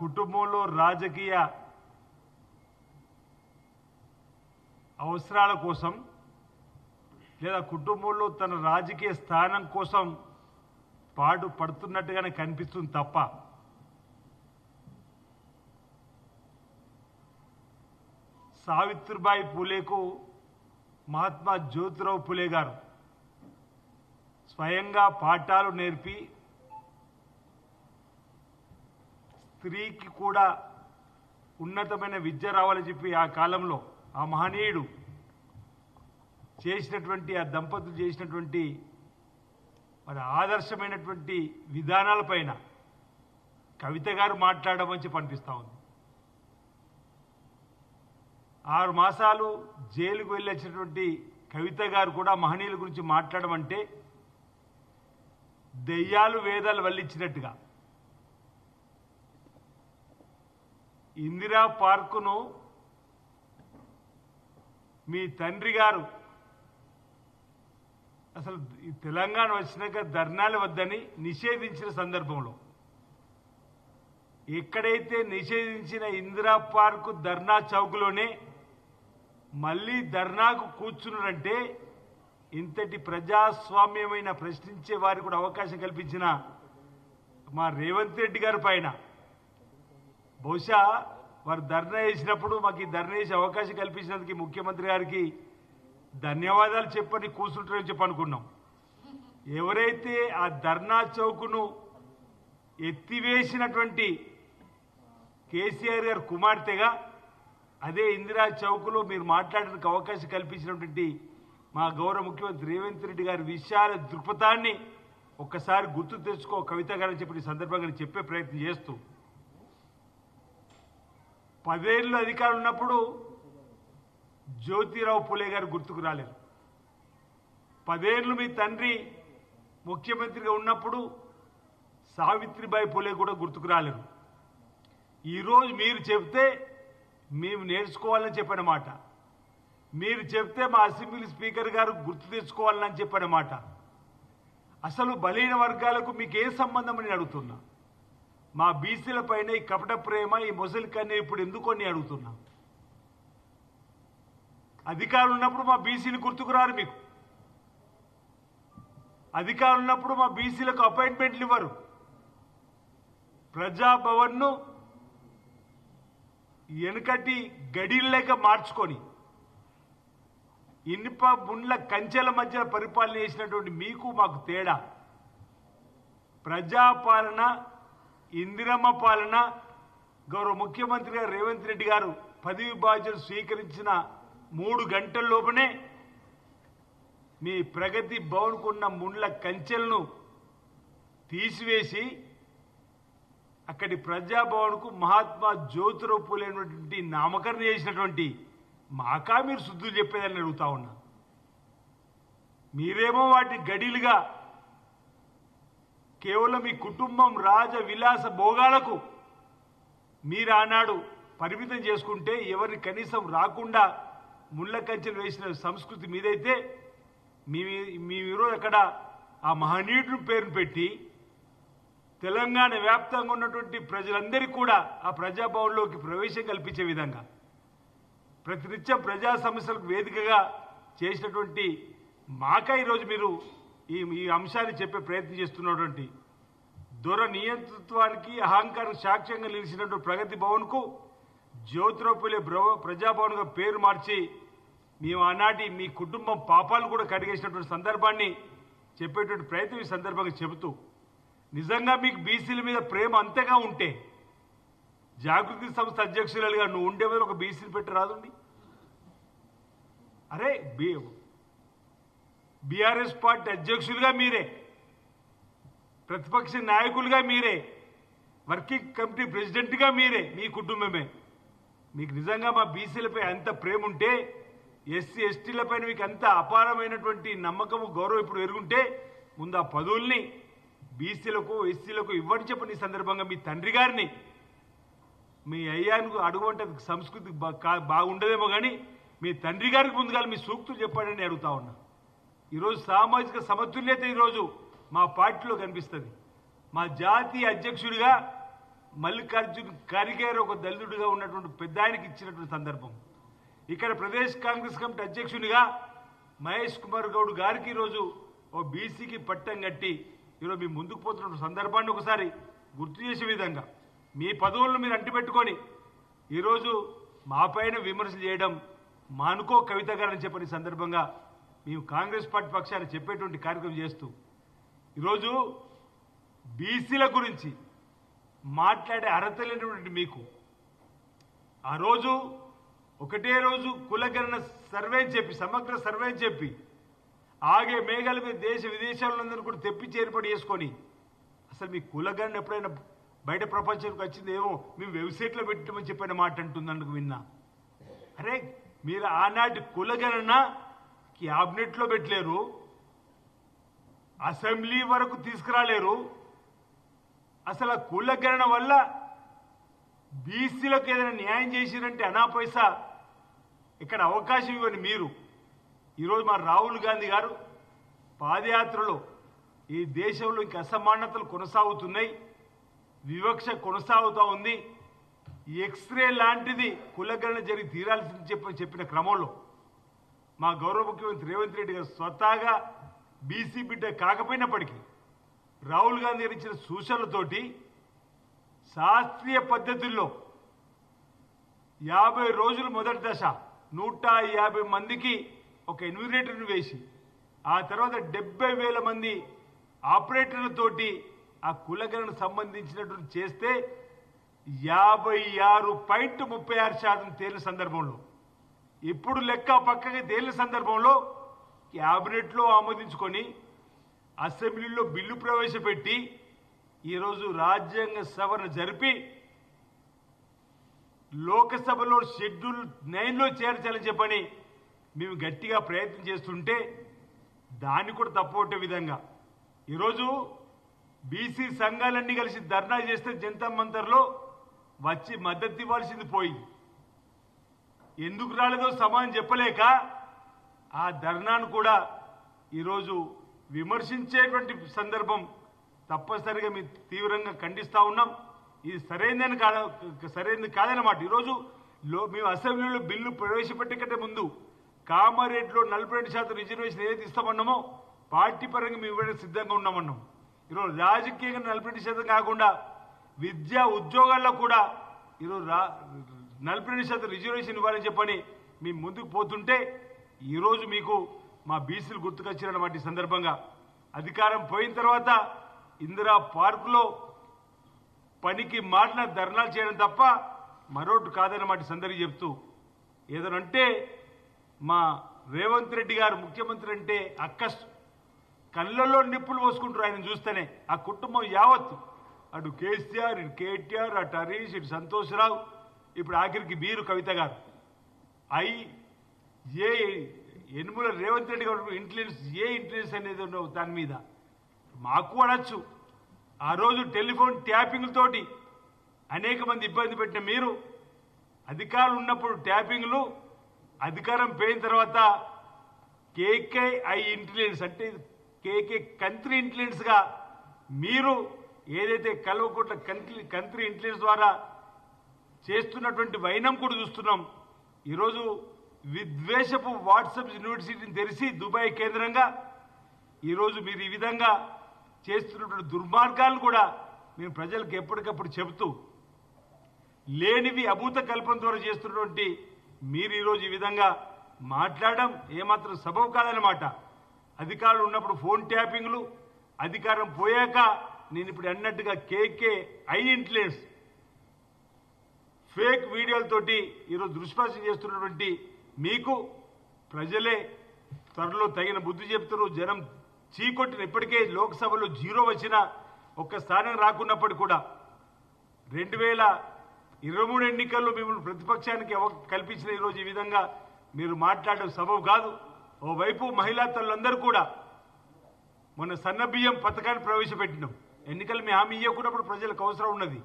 కుటుంబంలో రాజకీయ అవసరాల కోసం లేదా కుటుంబంలో తన రాజకీయ స్థానం కోసం పాటు పడుతున్నట్టుగానే కనిపిస్తుంది తప్ప సావిత్రిబాయి పూలేకు మహాత్మా జ్యోతిరావు పూలే గారు స్వయంగా పాఠాలు నేర్పి స్త్రీకి కూడా ఉన్నతమైన విద్య రావాలని చెప్పి ఆ కాలంలో ఆ మహనీయుడు చేసినటువంటి ఆ దంపతులు చేసినటువంటి మరి ఆదర్శమైనటువంటి విధానాలపైన కవిత గారు మాట్లాడమని చెప్పి అనిపిస్తూ ఉంది. ఆరు మాసాలు జైలుకు వెళ్ళొచ్చినటువంటి కవిత గారు కూడా మహనీయుల గురించి మాట్లాడమంటే దెయ్యాలు వేదాలు వల్లించినట్టుగా ఇందిరా పార్కును మీ తండ్రి గారు అసలు ఈ తెలంగాణ వచ్చినాక ధర్నాలు వద్దని నిషేధించిన సందర్భంలో ఎక్కడైతే నిషేధించిన ఇందిరా పార్కు ధర్నా చౌక్లోనే మళ్ళీ ధర్నాకు కూర్చున్నారంటే ఇంతటి ప్రజాస్వామ్యమైన ప్రశ్నించే వారికి కూడా అవకాశం కల్పించిన మా రేవంత్ రెడ్డి గారి పైన బహుశా వారు ధర్నా చేసినప్పుడు మాకు ఈ ధర్నా చేసే అవకాశం కల్పించినందుకు ముఖ్యమంత్రి గారికి ధన్యవాదాలు చెప్పని కూర్చుంటారని చెప్పి అనుకున్నాం. ఎవరైతే ఆ ధర్నా చౌక్ను ఎత్తివేసినటువంటి కేసీఆర్ గారు కుమార్తెగా అదే ఇందిరా చౌక్లో మీరు మాట్లాడడానికి అవకాశం కల్పించినటువంటి మా గౌరవ ముఖ్యమంత్రి రేవంత్ రెడ్డి గారి విశాల దృక్పథాన్ని ఒక్కసారి గుర్తు తెచ్చుకో కవిత గారని చెప్పిన సందర్భంగా చెప్పే ప్రయత్నం చేస్తూ పదేళ్ళు అధికారం ఉన్నప్పుడు జ్యోతిరావు పులే గారు గుర్తుకు రాలేరు పదేళ్ళు మీ తండ్రి ముఖ్యమంత్రిగా ఉన్నప్పుడు సావిత్రిబాయి పులే కూడా గుర్తుకు రాలేరు ఈరోజు మీరు చెప్తే మేము నేర్చుకోవాలని చెప్పిన మాట. మీరు చెప్తే మా అసెంబ్లీ స్పీకర్ గారు గుర్తు తెచ్చుకోవాలని చెప్పిన మాట. అసలు బలహీన వర్గాలకు మీకు ఏ సంబంధం అని అడుగుతున్నా? మా బీసీల పైన ఈ కపట ప్రేమ ఈ ముసలికన్నీ ఇప్పుడు ఎందుకు అని అడుగుతున్నా. అధికారులు ఉన్నప్పుడు మా బీసీలు గుర్తుకురారు మీకు. అధికారులు ఉన్నప్పుడు మా బీసీలకు అపాయింట్మెంట్లు ఇవ్వరు. ప్రజాభవన్ను వెనుకటి గడిలేక మార్చుకొని ఇనుప ముండ్ల కంచెల మధ్య పరిపాలన చేసినటువంటి మీకు మాకు తేడా. ప్రజాపాలన ఇందిరమ్మ పాలన గౌరవ ముఖ్యమంత్రి గారు రేవంత్ రెడ్డి గారు పదవి బాధ్యత స్వీకరించిన మూడు గంటల లోపనే మీ ప్రగతి భవన్కున్న ముండ్ల కంచెలను తీసివేసి అక్కడి ప్రజాభవన్కు మహాత్మా జ్యోతిరావు పూలేనటువంటి నామకరణ చేసినటువంటి మాకా మీరు శుద్ధులు చెప్పేదని అడుగుతా ఉన్నా. మీరేమో వాటి గడిలుగా కేవలం మీ కుటుంబం రాజ విలాస భోగాలకు మీరు ఆనాడు పరిమితం చేసుకుంటే ఎవరిని కనీసం రాకుండా ముళ్ళ కంచెలు వేసిన సంస్కృతి మీదైతే మీ మీ ఈరోజు అక్కడ ఆ మహనీయుడు పేరును పెట్టి తెలంగాణ వ్యాప్తంగా ఉన్నటువంటి ప్రజలందరికీ కూడా ఆ ప్రజాభవన్లోకి ప్రవేశం కల్పించే విధంగా ప్రతినిత్యం ప్రజా సమస్యలకు వేదికగా చేసినటువంటి మాక ఈరోజు మీరు ఈ ఈ అంశాన్ని చెప్పే ప్రయత్నం చేస్తున్నటువంటి దొర నియంతృత్వానికి అహంకారం సాక్ష్యంగా నిలిచినటువంటి ప్రగతి భవన్కు జ్యోతిరావుపులే ప్రజాభవన్గా పేరు మార్చి మేము ఆనాటి మీ కుటుంబం పాపాలు కూడా కడిగేసినటువంటి సందర్భాన్ని చెప్పేటువంటి ప్రయత్నం ఈ సందర్భంగా చెబుతూ నిజంగా మీకు బీసీల మీద ప్రేమ అంతగా ఉంటే జాగృతి సంస్థ అధ్యక్షురాలుగా నువ్వు ఉండే మీద ఒక బీసీని పెట్టి రాదండి. అరే బీ బీఆర్ఎస్ పార్టీ అధ్యక్షులుగా మీరే ప్రతిపక్ష నాయకులుగా మీరే వర్కింగ్ కమిటీ ప్రెసిడెంట్గా మీరే మీ కుటుంబమే. మీకు నిజంగా మా బీసీలపై అంత ప్రేమ ఉంటే ఎస్సీ ఎస్టీలపైన మీకు అంత అపారమైనటువంటి నమ్మకము గౌరవం ఇప్పుడు ఎరుగుంటే ముందు ఆ పదవుల్ని బీసీలకు ఎస్సీలకు ఇవ్వని చెప్పని సందర్భంగా మీ తండ్రి గారిని మీ అయ్యానికి అడుగుంటే సంస్కృతి బా- కా- బాగుండదేమో కానీ మీ తండ్రి గారికి ముందుగా మీ సూక్తులు చెప్పాడని అడుగుతా ఉన్నా. ఈరోజు సామాజిక సమతుల్యత ఈరోజు మా పార్టీలో కనిపిస్తుంది. మా జాతీయ అధ్యక్షుడిగా మల్లికార్జున్ ఖర్గే ఒక దళితుడిగా ఉన్నటువంటి పెద్ద ఆయనకి ఇచ్చినటువంటి సందర్భం. ఇక్కడ ప్రదేశ్ కాంగ్రెస్ కమిటీ అధ్యక్షునిగా మహేష్ కుమార్ గౌడ్ గారికి ఈరోజు ఓ బీసీకి పట్టం కట్టి ఈరోజు మీ ముందుకు పోతున్న సందర్భాన్ని ఒకసారి గుర్తు చేసే విధంగా మీ పదవులను మీరు అంటిపెట్టుకొని ఈరోజు మాపైన విమర్శలు చేయడం మానుకో కవిత గారని చెప్పని సందర్భంగా మేము కాంగ్రెస్ పార్టీ పక్షాన్ని చెప్పేటువంటి కార్యక్రమం చేస్తూ ఈరోజు బీసీల గురించి మాట్లాడే అర్హత లేనటువంటి మీకు ఆ రోజు ఒకటే రోజు కులగణన సర్వే చెప్పి సమగ్ర సర్వే చెప్పి ఆగే మేఘాల మీద దేశ విదేశాలందరూ కూడా తెప్పించి ఏర్పాటు చేసుకొని అసలు మీ కులగణన ఎప్పుడైనా బయట ప్రపంచానికి వచ్చింది ఏమో మేము వెబ్సైట్లో పెట్టమని చెప్పిన మాట అంటుందనుకు విన్నా. అరే మీరు ఆనాటి కులగణన క్యాబినెట్లో పెట్టలేరు. అసెంబ్లీ వరకు తీసుకురాలేరు. అసలు ఆ కులగరణ వల్ల బీసీలకు ఏదైనా న్యాయం చేసిరంటే అనా పైసా ఇక్కడ అవకాశం ఇవ్వని మీరు. ఈరోజు మా రాహుల్ గాంధీ గారు పాదయాత్రలో ఈ దేశంలో ఇంక అసమానతలు కొనసాగుతున్నాయి. వివక్ష కొనసాగుతూ ఉంది. ఎక్స్రే లాంటిది కులగరణ జరిగి తీరాల్సింది చెప్పి చెప్పిన క్రమంలో. మా గౌరవ ముఖ్యమంత్రి రేవంత్ రెడ్డి గారు స్వతహాగా బీసీ బిడ్డ కాకపోయినప్పటికీ రాహుల్ గాంధీ గారు ఇచ్చిన సూచనలతోటి శాస్త్రీయ పద్ధతుల్లో యాభై రోజులు మొదటి దశ నూట యాభై మందికి ఒక ఎన్విరేటర్ను వేసి ఆ తర్వాత డెబ్బై వేల మంది ఆపరేటర్లతోటి ఆ కులగణకు సంబంధించినటువంటి చేస్తే యాభై ఆరు పాయింట్ ముప్పై ఆరు శాతం తేలిన సందర్భంలో ఇప్పుడు లెక్క పక్కగా తేలిన సందర్భంలో క్యాబినెట్లో ఆమోదించుకొని అసెంబ్లీలో బిల్లు ప్రవేశపెట్టి ఈరోజు రాజ్యాంగ సవరణ జరిపి లోకసభలో షెడ్యూల్ నైన్లో చేర్చాలని చెప్పని మేము గట్టిగా ప్రయత్నం చేస్తుంటే దాన్ని కూడా తప్పొట్టే విధంగా. ఈరోజు బీసీ సంఘాలన్నీ కలిసి ధర్నా చేస్తే జంతర్ మంతర్లో వచ్చి మద్దతు ఇవ్వాల్సింది పోయింది. ఎందుకు రాలేదో సమాధానం చెప్పలేక ఆ ధర్నాను కూడా ఈరోజు విమర్శించేటువంటి సందర్భం తప్పనిసరిగా మేము తీవ్రంగా ఖండిస్తూ ఉన్నాం. ఇది సరైనదని కాద సరైనది కాదన్నమాట. ఈరోజు లో మేము అసెంబ్లీలో బిల్లు ప్రవేశపెట్టకంటే ముందు కామారెడ్డిలో నలభై రెండు శాతం రిజర్వేషన్ ఏదైతే ఇస్తామన్నామో పార్టీ పరంగా మేము ఇవ్వడానికి సిద్ధంగా ఉన్నామన్నాం. ఈరోజు రాజకీయంగా నలభై రెండు శాతం కాకుండా విద్యా ఉద్యోగాల్లో కూడా ఈరోజు రా నలభై రెండు శాతం రిజర్వేషన్ ఇవ్వాలని చెప్పని మీ ముందుకు పోతుంటే ఈరోజు మీకు మా బీసీలు గుర్తుకొచ్చినటువంటి ఈ సందర్భంగా. అధికారం పోయిన తర్వాత ఇందిరా పార్కులో పనికి మాటిన ధర్నాలు చేయడం తప్ప మరోటి కాదన్నమాట సందర్భం చెప్తూ. ఏదనంటే మా రేవంత్ రెడ్డి గారు ముఖ్యమంత్రి అంటే అక్కస్ కళ్ళల్లో నిప్పులు పోసుకుంటారు ఆయన చూస్తేనే. ఆ కుటుంబం యావత్తు అటు కేసీఆర్ ఇటు కేటీఆర్ అటు హరీష్ ఇటు సంతోష్రావు. ఇప్పుడు ఆఖరికి మీరు కవిత గారు. ఐ ఏ ఎనుముల రేవంత్ రెడ్డి గారు ఇన్ఫ్లుయెన్స్ ఏ ఇన్ఫ్లుయెన్స్ అనేది ఉండవు దాని మీద. మాకు అనొచ్చు. ఆ రోజు టెలిఫోన్ ట్యాపింగ్లతోటి అనేక మంది ఇబ్బంది పెట్టిన మీరు అధికారులు ఉన్నప్పుడు ట్యాపింగ్లు అధికారం పోయిన తర్వాత కేకే ఐ ఇన్ఫ్లుయెన్స్ అంటే కేకే కంత్రి ఇంటెలిజెన్స్గా మీరు ఏదైతే కల్వకుంట్ల కంత్రి కంత్రి ఇన్ఫ్లుయెన్స్ ద్వారా చేస్తున్నటువంటి వైనం కూడా చూస్తున్నాం. ఈరోజు విద్వేషపు వాట్సప్ యూనివర్సిటీని తెరిచి దుబాయ్ కేంద్రంగా ఈరోజు మీరు ఈ విధంగా చేస్తున్నటువంటి దుర్మార్గాలను కూడా మేము ప్రజలకు ఎప్పటికప్పుడు చెబుతూ లేనివి అభూత కల్పన ద్వారా చేస్తున్నటువంటి మీరు ఈరోజు ఈ విధంగా మాట్లాడడం ఏమాత్రం సబబు కాదనమాట అధికారులు ఉన్నప్పుడు ఫోన్ ట్యాపింగ్లు అధికారం పోయాక నేను ఇప్పుడు అన్నట్టుగా కేకే ఐ ఇన్ఫ్లుయెన్స్ ఫేక్ వీడియోలతోటి ఈరోజు దుష్ప్రచారం చేస్తున్నటువంటి మీకు ప్రజలే త్వరలో తగిన బుద్ధి చెప్తారు జనం చీకొట్టిన ఇప్పటికే లోక్సభలో జీరో వచ్చిన ఒక్క స్థానం రాకున్నప్పటికీ కూడా రెండు వేల ఇరవై మూడు ఎన్నికల్లో మిమ్మల్ని ప్రతిపక్షానికి కల్పించిన ఈరోజు ఈ విధంగా మీరు మాట్లాడడం సబబు కాదు. ఓవైపు మహిళా తల్లులందరూ కూడా మొన్న సన్నబియ్యం పథకాన్ని ప్రవేశపెట్టినాం. ఎన్నికలు మీ హామీ ఇవ్వకున్నప్పుడు ప్రజలకు అవసరం ఉన్నది.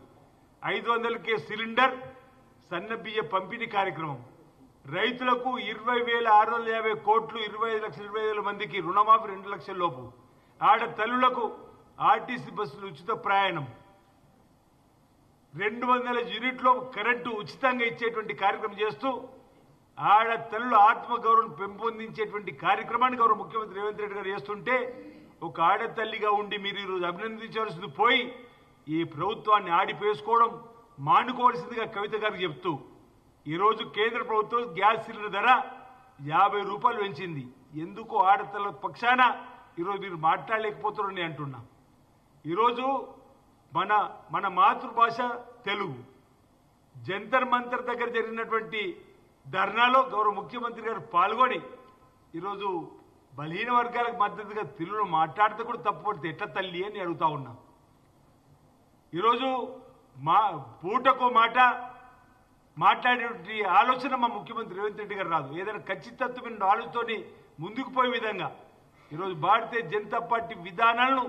ఐదు వందలకే సిలిండర్ సన్నబియ్య పంపిణీ కార్యక్రమం. రైతులకు ఇరవై వేల ఆరు వందల యాభై కోట్లు ఇరవై ఐదు లక్షల ఇరవై వేల మందికి రుణమాఫీ రెండు లక్షల లోపు. ఆడ తల్లులకు ఆర్టీసీ బస్సులు ఉచిత ప్రయాణం. రెండు వందల యూనిట్లో కరెంటు ఉచితంగా ఇచ్చేటువంటి కార్యక్రమం చేస్తూ ఆడ తల్లుల ఆత్మగౌరవం పెంపొందించేటువంటి కార్యక్రమాన్ని గౌరవ ముఖ్యమంత్రి రేవంత్ రెడ్డి గారు చేస్తుంటే ఒక ఆడతల్లిగా ఉండి మీరు ఈరోజు అభినందించవలసింది పోయి ఈ ప్రభుత్వాన్ని ఆడిపేసుకోవడం మానుకోవాల్సిందిగా కవిత గారికి చెప్తూ ఈరోజు కేంద్ర ప్రభుత్వం గ్యాస్ సిలిండర్ ధర యాభై రూపాయలు పెంచింది. ఎందుకు ఆడతల పక్షాన ఈరోజు మీరు మాట్లాడలేకపోతున్నారని అంటున్నా. ఈరోజు మన మన మాతృభాష తెలుగు. జంతర్ మంతర్ దగ్గర జరిగినటువంటి ధర్నాలో గౌరవ ముఖ్యమంత్రి గారు పాల్గొని ఈరోజు బలహీన వర్గాలకు మద్దతుగా తెలుగులో మాట్లాడితే కూడా తప్పుపడితే ఎట్లా తల్లి అని అడుగుతా ఉన్నా. ఈరోజు మా పూటకు మాట మాట్లాడేటువంటి ఆలోచన మా ముఖ్యమంత్రి రేవంత్ రెడ్డి గారు రాదు. ఏదైనా ఖచ్చితత్వమైన ఆలోచనతోని ముందుకు పోయే విధంగా ఈరోజు భారతీయ జనతా పార్టీ విధానాలను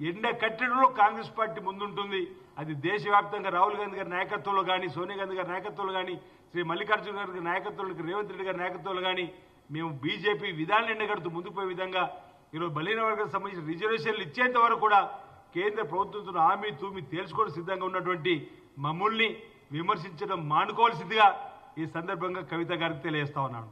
ఎండ కట్టడంలో కాంగ్రెస్ పార్టీ ముందుంటుంది. అది దేశవ్యాప్తంగా రాహుల్ గాంధీ గారి నాయకత్వంలో కానీ సోనియా గాంధీ గారి నాయకత్వంలో కానీ శ్రీ మల్లికార్జున గారి నాయకత్వంలో రేవంత్ రెడ్డి గారి నాయకత్వంలో కానీ మేము బీజేపీ విధానాలు ఎండగడుతూ ముందుకు పోయే విధంగా ఈరోజు బలహీన వర్గాలకు సంబంధించిన రిజర్వేషన్లు ఇచ్చేంత వరకు కూడా కేంద్ర ప్రభుత్వంతో హామీ తూమి తేల్చుకోవడం సిద్ధంగా ఉన్నటువంటి మమ్మల్ని విమర్శించడం మానుకోవాల్సిందిగా ఈ సందర్భంగా కవిత గారికి తెలియజేస్తా ఉన్నాను.